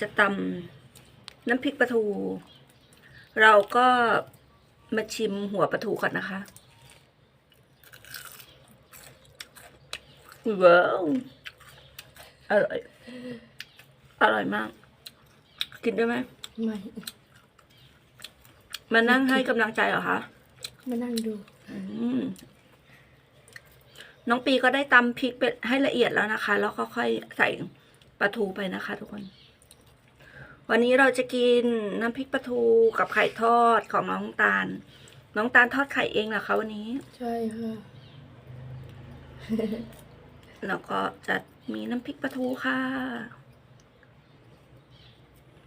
จะตำน้ำพริกปลาทู เราก็มาชิมหัวปลาทูก่อนนะคะว้าวอร่อย อร่อยมาก กินได้ไหมไม่มานั่งให้กำลังใจเหรอคะ มานั่งดูอืมน้องปีก็ได้ตำพริกเป็ดให้ละเอียดแล้วนะคะ แล้วก็ค่อยใส่ปลาทูไปนะคะทุกคน วันนี้เราจะกินน้ำพริกปลาทูกับไข่ทอดของน้องตาล น้องตาลทอดไข่เองเหรอคะวันนี้ ใช่ค่ะ แล้วก็จะมีน้ำพริกปลาทูค่ะ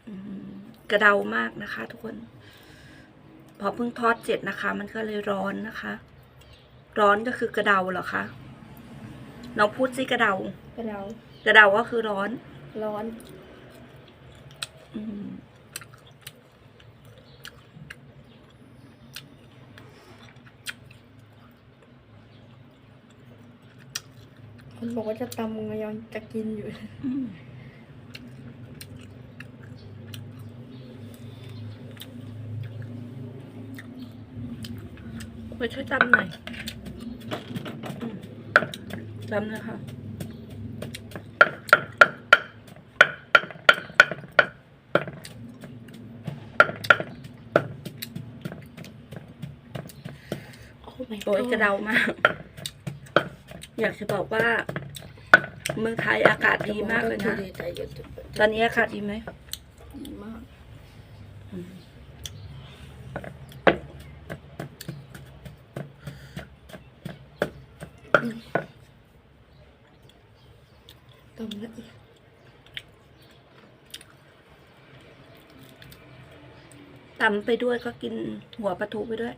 อืมกระเดามากนะคะ ทุกคน พอเพิ่งทอดเสร็จนะคะ มันก็เลยร้อนนะคะ ร้อนก็คือกระเดาเหรอคะน้องพูดสิกระเดากระเรากระเดาก็คือร้อน ร้อนอืม คนบอกว่าจะตำมายอนจะกินอยู่ไปช่วยจำหน่อยจำนะคะ โอ้ my โอ้ยกระเดามาก อยากจะบอกว่า เมืองไทยอากาศดีมากเลยนะ ตอนนี้อากาศดีไหมดีมากตำละเอียดตำไปด้วยก็กินหัวปลาทูไปด้วย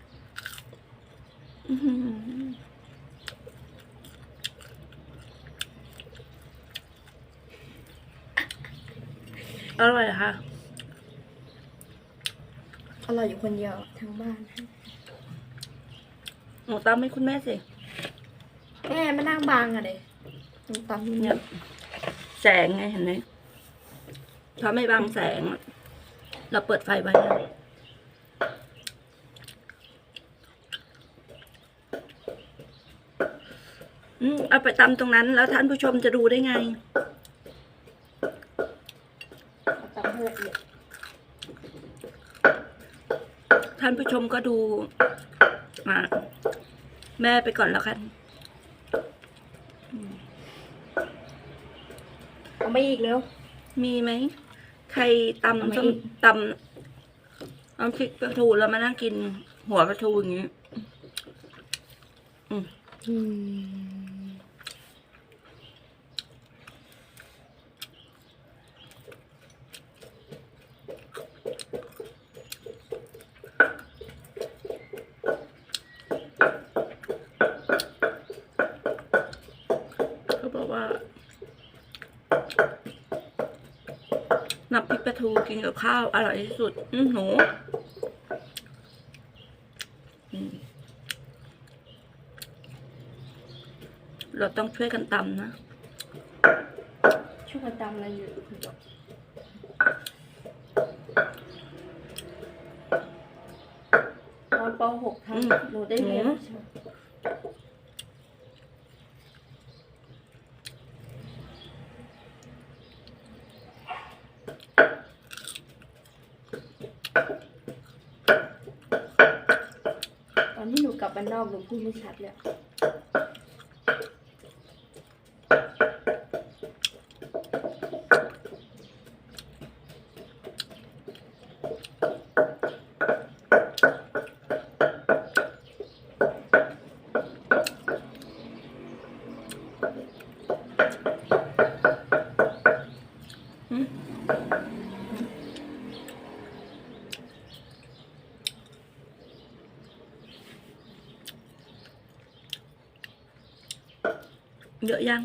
อื้อหืออร่อยค่ะ อร่อยอยู่คนเดียวทั้งบ้านหนูตำให้คุณแม่สิ แม่มานั่งบางอะเด็กตำเนี่ยแสงไงเห็นไหมถ้าไม่บังแสงอะเราเปิดไฟไว้นะอืม เอาไปตำตรงนั้น แล้วท่านผู้ชมจะดูได้ไงตำให้ละเอียดท่านผู้ชมก็ดูมาแม่ไปก่อนแล้วกันเอาไม่อีกแล้วมีไหม ใครเอาตำมาส้มอีกตำน้ำพริกปลาทูแล้วมานั่งกินหัวปลาทูอย่างนี้อืมเขาบอกว่า น้ำพริกปลาทูกินกับข้าวอร่อยที่สุดอือหนูอืมเราต้องช่วยกันตำนะ ช่วยกันตำอะไรอยู่คุณจบตอนป .6 ทอืมำหนูได้เรียน อืม ใช่ไหมตอนที่หนูกลั บ้านนอกหนูพูดไม่ชัดเลย เยอะยัง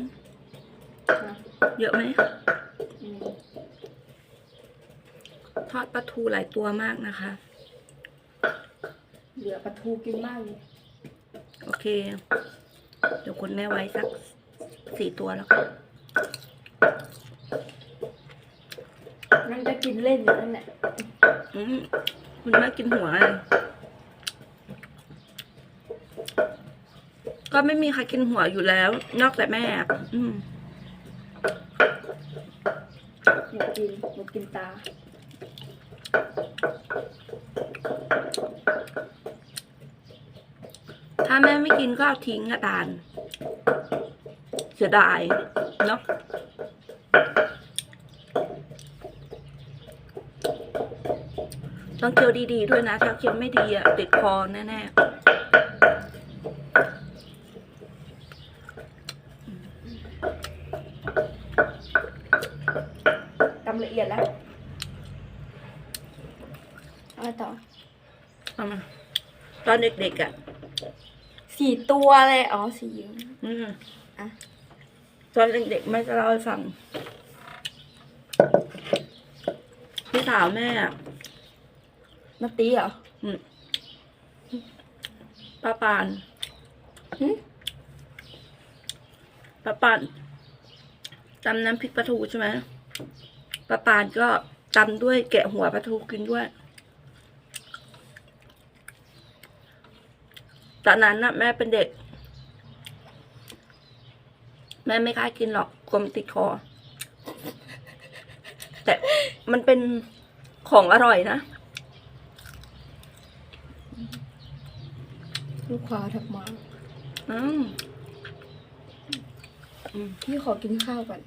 นะเยอะไหมอืมทอดปลาทูหลายตัวมากนะคะ เหลือปลาทูกินมากเลยโอเค เดี๋ยวคุณแม่ไว้สักสี่ตัวแล้วกันนนั่นก็กินเล่นอยู่นั่นแหละอืมคุณแม่กินหัวไง ก็ไม่มีใครกินหัวอยู่แล้ว นอกจากแม่ อืมหนูกินหนูกินตา ถ้าแม่ไม่กินก็เอาทิ้งอะตาลเสียดายเนาะต้องเคี้ยวดีๆด้วยนะ ถ้าเคี้ยวไม่ดีอะติดคอแน่ตำละ เอียดแล้วเอาต่อๆเอามาตอนเด็กๆอะสี่ตัวเลยอ๋อสี่อืมอะตอนเด็กๆแม่จะเล่าให้ฟังพี่สาวแม่อะมาตีเหรออืมป้าปานหึป้าปานตำน้ำพริกปลาทูใช่ไหม ป้าปานก็ตำด้วยแกะหัวปลาทูกินด้วยตอนนั้นน่ะแม่เป็นเด็ก แม่ไม่กล้ากินหรอกกลัวมันติดคอ แต่มันเป็นของอร่อยนะ ลูกค้าทักมาอืมพี่ขอกินข้าวก่อน